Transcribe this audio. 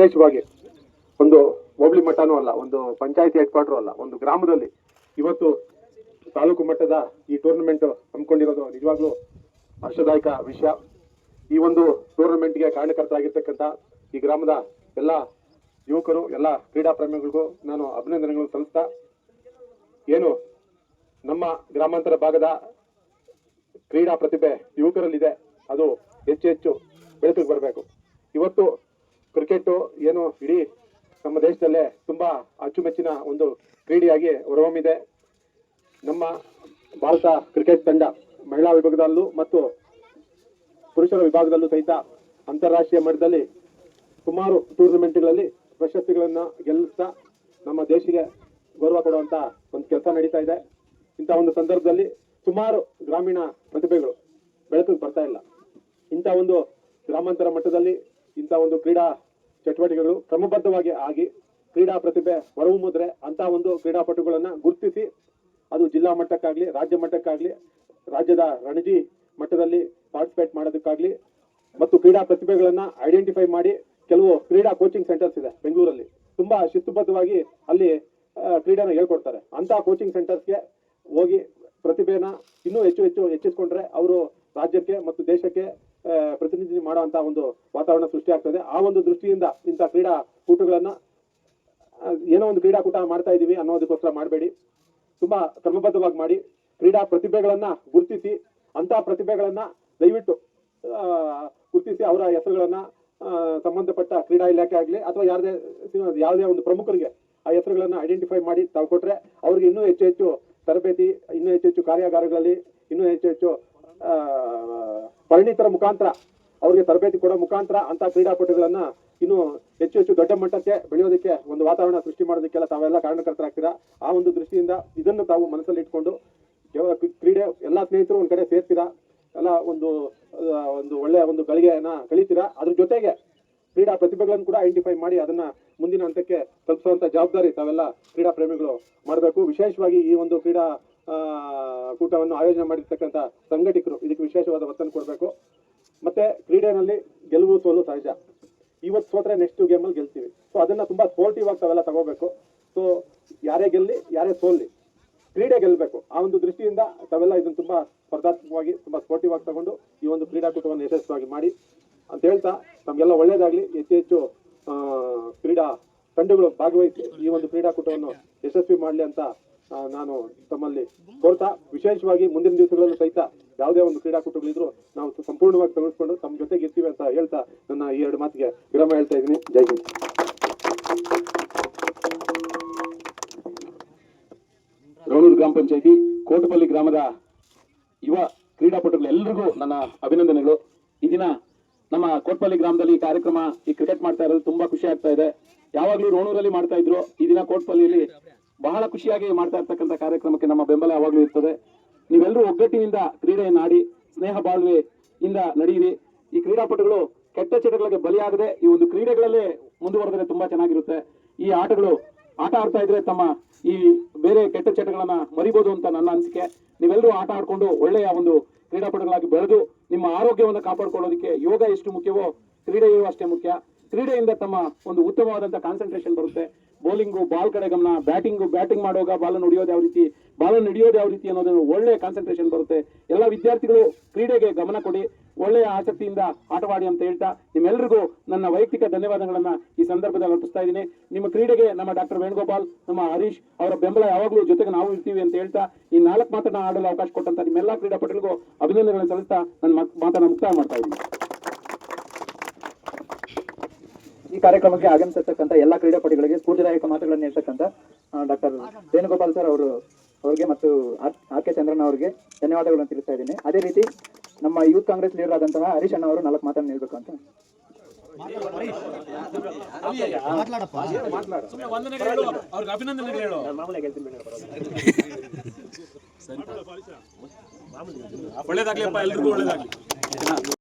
ವಿಶೇಷವಾಗಿ ಒಂದು ಹೋಬಳಿ ಮಟ್ಟನೂ ಅಲ್ಲ, ಒಂದು ಪಂಚಾಯತಿ ಹೆಡ್ ಕ್ವಾರ್ಟರ್ ಅಲ್ಲ, ಒಂದು ಗ್ರಾಮದಲ್ಲಿ ಇವತ್ತು ತಾಲೂಕು ಮಟ್ಟದ ಈ ಟೂರ್ನಮೆಂಟ್ ಹಮ್ಮಿಕೊಂಡಿರೋದು ನಿಜವಾಗ್ಲೂ ಹರ್ಷದಾಯಕ ವಿಷಯ. ಈ ಒಂದು ಟೂರ್ನಮೆಂಟ್ಗೆ ಕಾರಣಕರ್ತರಾಗಿರ್ತಕ್ಕಂಥ ಈ ಗ್ರಾಮದ ಎಲ್ಲ ಯುವಕರು, ಎಲ್ಲ ಕ್ರೀಡಾ ಪ್ರೇಮಿಗಳಿಗೂ ನಾನು ಅಭಿನಂದನೆಗಳು ಸಲ್ಲಿಸ್ತಾ, ಏನು ನಮ್ಮ ಗ್ರಾಮಾಂತರ ಭಾಗದ ಕ್ರೀಡಾ ಪ್ರತಿಭೆ ಯುವಕರಲ್ಲಿದೆ, ಅದು ಹೆಚ್ಚು ಹೆಚ್ಚು ಬೆಳಕಿಗೆ ಬರಬೇಕು. ಇವತ್ತು ಕ್ರಿಕೆಟ್ ಏನು ಇಡೀ ನಮ್ಮ ದೇಶದಲ್ಲೇ ತುಂಬಾ ಅಚ್ಚುಮೆಚ್ಚಿನ ಒಂದು ಕ್ರೀಡೆಯಾಗಿ ಹೊರಹೊಮ್ಮಿದೆ. ನಮ್ಮ ಭಾರತ ಕ್ರಿಕೆಟ್ ತಂಡ ಮಹಿಳಾ ವಿಭಾಗದಲ್ಲೂ ಮತ್ತು ಪುರುಷರ ವಿಭಾಗದಲ್ಲೂ ಸಹಿತ ಅಂತಾರಾಷ್ಟ್ರೀಯ ಮಟ್ಟದಲ್ಲಿ ಸುಮಾರು ಟೂರ್ನಮೆಂಟ್ಗಳಲ್ಲಿ ಪ್ರಶಸ್ತಿಗಳನ್ನ ಗೆಲ್ಲಿಸ್ತಾ ನಮ್ಮ ದೇಶಕ್ಕೆ ಗೌರವ ಕೊಡುವಂತ ಒಂದು ಕೆಲಸ ನಡೀತಾ ಇದೆ. ಇಂಥ ಒಂದು ಸಂದರ್ಭದಲ್ಲಿ ಸುಮಾರು ಗ್ರಾಮೀಣ ಪ್ರತಿಭೆಗಳು ಬೆಳಕಿಗೆ ಬರ್ತಾ ಇಲ್ಲ. ಇಂಥ ಒಂದು ಗ್ರಾಮಾಂತರ ಮಟ್ಟದಲ್ಲಿ ಇಂಥ ಒಂದು ಕ್ರೀಡಾ ಚಟುವಟಿಕೆಗಳು ಕ್ರಮಬದ್ಧವಾಗಿ ಆಗಿ ಕ್ರೀಡಾ ಪ್ರತಿಭೆ ಹೊರಹೊಮ್ಮಿದ್ರೆ ಅಂತ ಒಂದು ಕ್ರೀಡಾಪಟುಗಳನ್ನು ಗುರುತಿಸಿ ಅದು ಜಿಲ್ಲಾ ಮಟ್ಟಕ್ಕಾಗಲಿ, ರಾಜ್ಯ ಮಟ್ಟಕ್ಕಾಗಲಿ, ರಾಜ್ಯದ ರಣಜಿ ಮಟ್ಟದಲ್ಲಿ ಪಾರ್ಟಿಸಿಪೇಟ್ ಮಾಡೋದಕ್ಕಾಗ್ಲಿ ಮತ್ತು ಕ್ರೀಡಾ ಪ್ರತಿಭೆಗಳನ್ನು ಐಡೆಂಟಿಫೈ ಮಾಡಿ ಕೆಲವು ಕ್ರೀಡಾ ಕೋಚಿಂಗ್ ಸೆಂಟರ್ಸ್ ಇದೆ ಬೆಂಗಳೂರಲ್ಲಿ. ತುಂಬಾ ಶಿಸ್ತುಬದ್ಧವಾಗಿ ಅಲ್ಲಿ ಕ್ರೀಡೆನ ಹೇಳ್ಕೊಡ್ತಾರೆ. ಅಂತಹ ಕೋಚಿಂಗ್ ಸೆಂಟರ್ಸ್ಗೆ ಹೋಗಿ ಪ್ರತಿಭೆನ ಇನ್ನೂ ಹೆಚ್ಚು ಹೆಚ್ಚು ಹೆಚ್ಚಿಸ್ಕೊಂಡ್ರೆ ಅವರು ರಾಜ್ಯಕ್ಕೆ ಮತ್ತು ದೇಶಕ್ಕೆ ಪ್ರತಿನಿಧಿ ಮಾಡುವಂತ ಒಂದು ವಾತಾವರಣ ಸೃಷ್ಟಿ ಆಗ್ತದೆ. ಆ ಒಂದು ದೃಷ್ಟಿಯಿಂದ ಇಂಥ ಕ್ರೀಡಾ ಕೂಟಗಳನ್ನ ಏನೋ ಒಂದು ಕ್ರೀಡಾಕೂಟ ಮಾಡ್ತಾ ಇದೀವಿ ಅನ್ನೋದಕ್ಕೋಸ್ಕರ ಮಾಡಬೇಡಿ. ತುಂಬಾ ಕ್ರಮಬದ್ಧವಾಗಿ ಮಾಡಿ, ಕ್ರೀಡಾ ಪ್ರತಿಭೆಗಳನ್ನ ಗುರುತಿಸಿ ಅಂತ ಪ್ರತಿಭೆಗಳನ್ನ ದಯವಿಟ್ಟು ಗುರುತಿಸಿ ಅವರ ಹೆಸರುಗಳನ್ನ ಸಂಬಂಧಪಟ್ಟ ಕ್ರೀಡಾ ಇಲಾಖೆ ಆಗಲಿ ಅಥವಾ ಯಾರದೇ, ಯಾವುದೇ ಒಂದು ಪ್ರಮುಖರಿಗೆ ಆ ಹೆಸರುಗಳನ್ನ ಐಡೆಂಟಿಫೈ ಮಾಡಿ ತಾವು ಕೊಟ್ರೆ ಅವ್ರಿಗೆ ಇನ್ನೂ ಹೆಚ್ಚು ಹೆಚ್ಚು ತರಬೇತಿ, ಇನ್ನೂ ಹೆಚ್ಚು ಹೆಚ್ಚು ಕಾರ್ಯಾಗಾರಗಳಲ್ಲಿ, ಇನ್ನೂ ಹೆಚ್ಚು ಹೆಚ್ಚು ಪರಿಣಿತರ ಮುಖಾಂತರ ಅವರಿಗೆ ತರಬೇತಿ ಕೊಡೋ ಮುಖಾಂತರ ಅಂತ ಕ್ರೀಡಾಪಟುಗಳನ್ನ ಇನ್ನು ಹೆಚ್ಚು ಹೆಚ್ಚು ದೊಡ್ಡ ಮಟ್ಟಕ್ಕೆ ಬೆಳೆಯೋದಕ್ಕೆ ಒಂದು ವಾತಾವರಣ ಸೃಷ್ಟಿ ಮಾಡೋದಕ್ಕೆಲ್ಲ ತಾವೆಲ್ಲ ಕಾರಣಕರ್ತರಾಗ್ತೀರಾ? ಆ ಒಂದು ದೃಷ್ಟಿಯಿಂದ ಇದನ್ನು ತಾವು ಮನಸ್ಸಲ್ಲಿ ಇಟ್ಕೊಂಡು ಕ್ರೀಡೆ, ಎಲ್ಲಾ ಸ್ನೇಹಿತರು ಒಂದ್ ಕಡೆ ಸೇರ್ತೀರಾ? ಎಲ್ಲ ಒಂದು ಒಂದು ಒಳ್ಳೆಯ ಒಂದು ಗಳಿಗೆಯನ್ನ ಕಳಿತೀರಾ? ಅದ್ರ ಜೊತೆಗೆ ಕ್ರೀಡಾ ಪ್ರತಿಭೆಗಳನ್ನು ಕೂಡ ಐಡೆಂಟಿಫೈ ಮಾಡಿ ಅದನ್ನ ಮುಂದಿನ ಹಂತಕ್ಕೆ ತಲುಪಿಸುವಂತ ಜವಾಬ್ದಾರಿ ತಾವೆಲ್ಲ ಕ್ರೀಡಾ ಪ್ರೇಮಿಗಳು ಮಾಡಬೇಕು. ವಿಶೇಷವಾಗಿ ಈ ಒಂದು ಕ್ರೀಡಾ ಕೂಟವನ್ನು ಆಯೋಜನೆ ಮಾಡಿರ್ತಕ್ಕಂಥ ಸಂಘಟಕರು. ಇದಕ್ಕೆ ವಿಶೇಷವಾದ ಒತ್ತನ್ನು ಕೊಡಬೇಕು. ಮತ್ತೆ ಕ್ರೀಡೆನಲ್ಲಿ ಗೆಲುವು ಸೋಲು ಸಹಜ. ಇವತ್ತು ಸೋತ್ರೆ ನೆಕ್ಸ್ಟ್ ಗೇಮಲ್ಲಿ ಗೆಲ್ತೀವಿ. ಸೊ ಅದನ್ನು ತುಂಬ ಸ್ಪೋರ್ಟಿವ್ ಆಗಿ ತಾವೆಲ್ಲ ತಗೋಬೇಕು. ಸೊ ಯಾರೇ ಗೆಲ್ಲಿ, ಯಾರೇ ಸೋಲ್ಲಿ ಕ್ರೀಡೆ ಗೆಲ್ಲಬೇಕು ಆ ಒಂದು ದೃಷ್ಟಿಯಿಂದ ತಾವೆಲ್ಲ ಇದನ್ನು ತುಂಬ ಸ್ಪರ್ಧಾತ್ಮಕವಾಗಿ, ತುಂಬ ಸ್ಪೋರ್ಟಿವ್ ಆಗಿ ತಗೊಂಡು ಈ ಒಂದು ಕ್ರೀಡಾಕೂಟವನ್ನು ಯಶಸ್ವಿಯಾಗಿ ಮಾಡಿ ಅಂತ ಹೇಳ್ತಾ ನಮಗೆಲ್ಲ ಒಳ್ಳೇದಾಗ್ಲಿ. ಹೆಚ್ಚು ಹೆಚ್ಚು ಕ್ರೀಡಾ ತಂಡಗಳು ಭಾಗವಹಿಸಿ ಈ ಒಂದು ಕ್ರೀಡಾಕೂಟವನ್ನು ಯಶಸ್ವಿ ಮಾಡಲಿ ಅಂತ ನಾನು ತಮ್ಮಲ್ಲಿ ಕೋರ್ತಾ. ವಿಶೇಷವಾಗಿ ಮುಂದಿನ ದಿವಸಗಳಲ್ಲೂ ಸಹಿತ ಯಾವುದೇ ಒಂದು ಕ್ರೀಡಾಕೂಟಗಳಿದ್ರು ನಾವು ಸಂಪೂರ್ಣವಾಗಿ ತೆಗೆದುಕೊಂಡು ತಮ್ಮ ಜೊತೆಗೆ ಇರ್ತೀವಿ ಅಂತ ಹೇಳ್ತಾ ನನ್ನ ಈ ಎರಡು ಮಾತಿಗೆ ವಿರಾಮ ಹೇಳ್ತಾ ಇದ್ದೀನಿ. ಜೈ ಹಿಂದ್. ರೋಣೂರು ಗ್ರಾಮ ಪಂಚಾಯತಿ, ಕೋಟಪಲ್ಲಿ ಗ್ರಾಮದ ಯುವ ಕ್ರೀಡಾಪಟುಗಳೆಲ್ಲರಿಗೂ ನನ್ನ ಅಭಿನಂದನೆಗಳು. ಈ ದಿನ ನಮ್ಮ ಕೋಟಪಲ್ಲಿ ಗ್ರಾಮದಲ್ಲಿ ಈ ಕಾರ್ಯಕ್ರಮ ಈ ಕ್ರಿಕೆಟ್ ಮಾಡ್ತಾ ಇರೋದು ತುಂಬಾ ಖುಷಿ ಆಗ್ತಾ ಇದೆ. ಯಾವಾಗ್ಲೂ ರೋಣೂರಲ್ಲಿ ಮಾಡ್ತಾ ಇದ್ರು. ಈ ದಿನ ಕೋಟ್ಪಲ್ಲಿಯಲ್ಲಿ ಬಹಳ ಖುಷಿಯಾಗಿ ಮಾಡ್ತಾ ಇರ್ತಕ್ಕಂಥ ಕಾರ್ಯಕ್ರಮಕ್ಕೆ ನಮ್ಮ ಬೆಂಬಲ ಯಾವಾಗ್ಲೂ ಇರ್ತದೆ. ನೀವೆಲ್ಲರೂ ಒಗ್ಗಟ್ಟಿನಿಂದ ಕ್ರೀಡೆಯನ್ನು ಆಡಿ, ಸ್ನೇಹ ಬಾಳ್ವೆ ಇಂದ ನಡೆಯಿರಿ. ಈ ಕ್ರೀಡಾಪಟುಗಳು ಕೆಟ್ಟ ಚಟಗಳಿಗೆ ಬಲಿಯಾಗದೆ ಈ ಒಂದು ಕ್ರೀಡೆಗಳಲ್ಲೇ ಮುಂದುವರೆದರೆ ತುಂಬಾ ಚೆನ್ನಾಗಿರುತ್ತೆ. ಈ ಆಟಗಳು ಆಟ ಆಡ್ತಾ ಇದ್ರೆ ತಮ್ಮ ಈ ಬೇರೆ ಕೆಟ್ಟ ಚಟಗಳನ್ನ ಮರಿಬೋದು ಅಂತ ನನ್ನ ಅನಿಸಿಕೆ. ನೀವೆಲ್ಲರೂ ಆಟ ಆಡ್ಕೊಂಡು ಒಳ್ಳೆಯ ಒಂದು ಕ್ರೀಡಾಪಟುಗಳಾಗಿ ಬೆಳೆದು ನಿಮ್ಮ ಆರೋಗ್ಯವನ್ನು ಕಾಪಾಡ್ಕೊಳ್ಳೋದಕ್ಕೆ ಯೋಗ ಎಷ್ಟು ಮುಖ್ಯವೋ ಕ್ರೀಡೆಯೂ ಅಷ್ಟೇ ಮುಖ್ಯ. ಕ್ರೀಡೆಯಿಂದ ತಮ್ಮ ಒಂದು ಉತ್ತಮವಾದಂಥ ಕಾನ್ಸಂಟ್ರೇಷನ್ ಬರುತ್ತೆ. ಬೌಲಿಂಗು ಬಾಲ್ ಕಡೆ ಗಮನ ಬ್ಯಾಟಿಂಗು ಬ್ಯಾಟಿಂಗ್ ಮಾಡುವಾಗ ಬಾಲನ್ನು ಹಿಡಿಯೋದು ಯಾವ ರೀತಿ ಬಾಲನ್ನು ಹಿಡಿಯೋದು ಯಾವ ರೀತಿ ಅನ್ನೋದನ್ನು ಒಳ್ಳೆ ಕಾನ್ಸಂಟ್ರೇಷನ್ ಬರುತ್ತೆ. ಎಲ್ಲ ವಿದ್ಯಾರ್ಥಿಗಳು ಕ್ರೀಡೆಗೆ ಗಮನ ಕೊಡಿ, ಒಳ್ಳೆಯ ಆಸಕ್ತಿಯಿಂದ ಆಟವಾಡಿ ಅಂತ ಹೇಳ್ತಾ ನಿಮ್ಮೆಲ್ಲರಿಗೂ ನನ್ನ ವೈಯಕ್ತಿಕ ಧನ್ಯವಾದಗಳನ್ನು ಈ ಸಂದರ್ಭದಲ್ಲಿ ಅರ್ಪಿಸ್ತಾ ಇದ್ದೀನಿ. ನಿಮ್ಮ ಕ್ರೀಡೆಗೆ ನಮ್ಮ ಡಾಕ್ಟರ್ ವೇಣುಗೋಪಾಲ್, ನಮ್ಮ ಹರೀಶ್ ಅವರ ಬೆಂಬಲ ಯಾವಾಗಲೂ ಜೊತೆಗೆ ನಾವು ಇರ್ತೀವಿ ಅಂತ ಹೇಳ್ತಾ ಈ ನಾಲ್ಕು ಮಾತನ್ನ ಆಡಲು ಅವಕಾಶ ಕೊಟ್ಟಂತ ನಿಮ್ಮೆಲ್ಲ ಕ್ರೀಡಾಪಟುಗಳಿಗೂ ಅಭಿನಂದನೆಗಳನ್ನು ಸಲ್ಲಿಸ್ತಾ ನನ್ನ ಮಾತನ್ನು ಮುಕ್ತಾಯ ಮಾಡ್ತಾ ಇದ್ದೀನಿ. ಈ ಕಾರ್ಯಕ್ರಮಕ್ಕೆ ಆಗಮಿಸಿರ್ತಕ್ಕಂಥ ಎಲ್ಲ ಕ್ರೀಡಾಪಟುಗಳಿಗೆ ಸ್ಫೂರ್ತಿದಾಯಕ ಮಾತುಗಳನ್ನು ಹೇಳ್ತಕ್ಕಂಥ ಡಾಕ್ಟರ್ ವೇಣುಗೋಪಾಲ್ ಸರ್ ಅವರು, ಅವರಿಗೆ ಮತ್ತು ಆರ್ ಕೆ ಚಂದ್ರನ್ ಅವರಿಗೆ ಧನ್ಯವಾದಗಳನ್ನು ತಿಳಿಸ್ತಾ ಇದ್ದೀನಿ. ಅದೇ ರೀತಿ ನಮ್ಮ ಯೂತ್ ಕಾಂಗ್ರೆಸ್ ಲೀಡರ್ ಆದಂತಹ ಹರೀಶ್ ಅಣ್ಣ ಅವರು ನಾಲ್ಕು ಮಾತನ್ನು ಹೇಳ್ಬೇಕು ಅಂತ. ಒಳ್ಳೇದಾಗ್ಲಿ ಎಲ್ರಿಗೂ ಒಳ್ಳೇದಾಗ್ಲಿ.